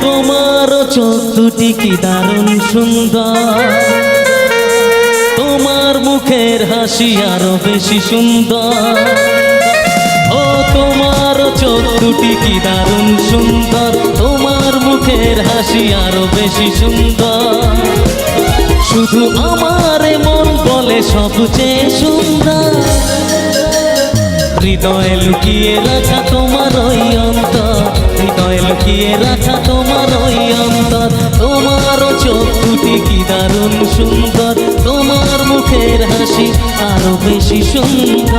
তোমার চোখ দুটি কি দারুণ সুন্দর? তোমার মুখের হাসি আরও বেশি সুন্দর। ও, তোমার চোখ দুটি কি দারুণ সুন্দর? তোমার মুখের হাসি আরও বেশি সুন্দর। শুধু আমার মন বলে সবচেয়ে সুন্দর। হৃদয়ে লুকিয়ে রাখা তোমার ওই অন্তর। লুকিয়ে রাখা তোমার ওই অন্তর। তোমার চোখ দুটি কি দারুণ সুন্দর। তোমার মুখের হাসি আরও বেশি সুন্দর।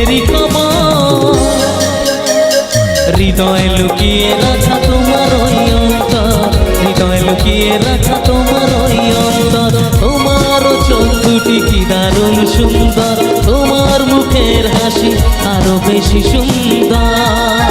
মনেরই খবর হৃদয় লুকিয়ে রাখা তোমার অন্তর। হৃদয় লুকিয়ে রাখা তোমার অন্তর। তোমার চোখ কি দারুণ সুন্দর। তোমার মুখের হাসি আরও বেশি সুন্দর।